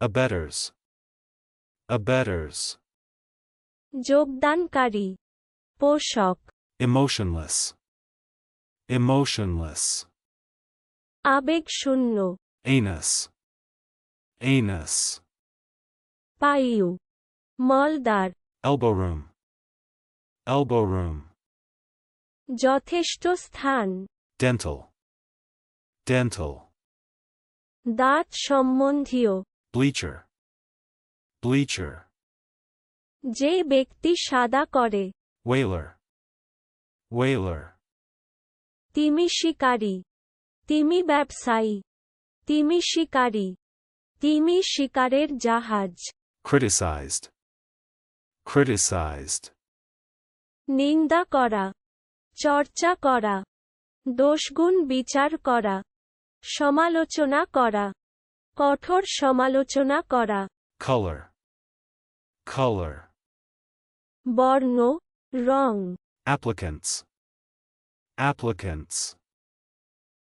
abettors, abettors, যোগদানকারী পোষক emotionless, emotionless, আবেগশূন্য anus, anus, পায়ু মলদার elbow room, elbow room, যথেষ্ট স্থান dental, dental, দাঁত সম্বন্ধীয় bleacher, bleacher, যে ব্যক্তি সাদা করে। Whaler, whaler, তিমি শিকারী। তিমি ব্যবসায়ী। তিমি শিকারী। তিমি শিকারের জাহাজ। Criticized, criticized, নিন্দা করা। চর্চা করা। দোষগুণ বিচার করা। সমালোচনা করা। কঠোর সমালোচনা করা। Color, color, বর্ণ রং। Applicants, applicants,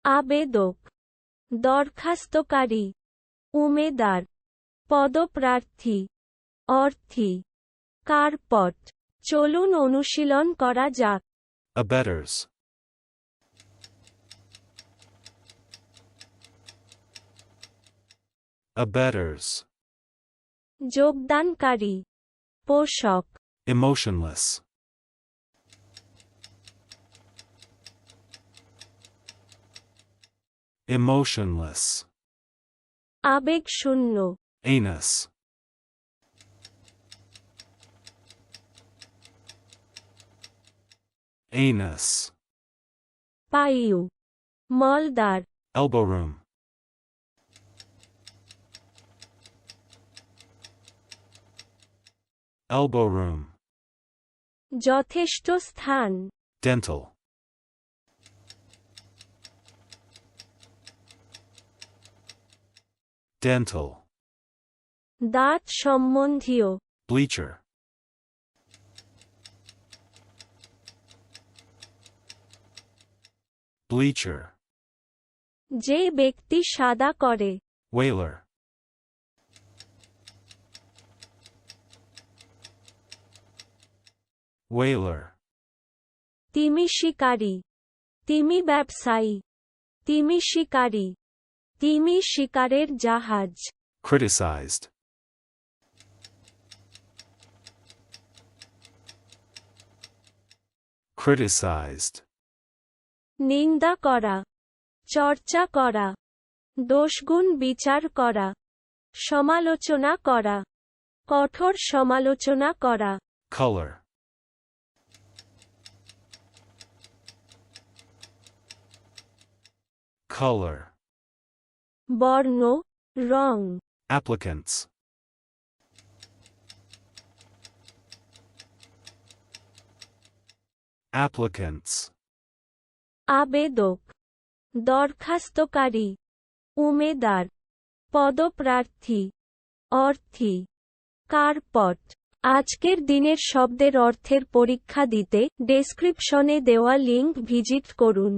আবেদক। দরখাস্তকারী। উমেদার। পদপ্রার্থী। অর্থী। কার্পট। চলুন অনুশীলন করা যাক। Abettors, abettors, যোগদানকারী পোষক emotionless, emotionless, আবেগশূন্য anus, anus, পায়ু মলদার elbow room, Elbow room, যথেষ্ট স্থান dental, dental, দাঁত সম্বন্ধীয় bleacher, bleacher, যে ব্যক্তি সাদা করে whaler, whaler, তিমি শিকারী। তিমি ব্যবসায়ী। তিমি শিকারী। তিমি শিকারের জাহাজ। Criticized, criticized, নিন্দা করা। চর্চা করা। দোষগুণ বিচার করা। সমালোচনা করা। কঠোর সমালোচনা করা। Color, color, বর্ণ রং applicants, applicants, আবেদক দরখাস্তকারী উমেদার পদপ্রার্থী অর্থী কার্পট আজকের দিনের শব্দের অর্থের পরীক্ষা দিতে ডেসক্রিপশনে দেওয়া লিঙ্ক ভিজিট করুন।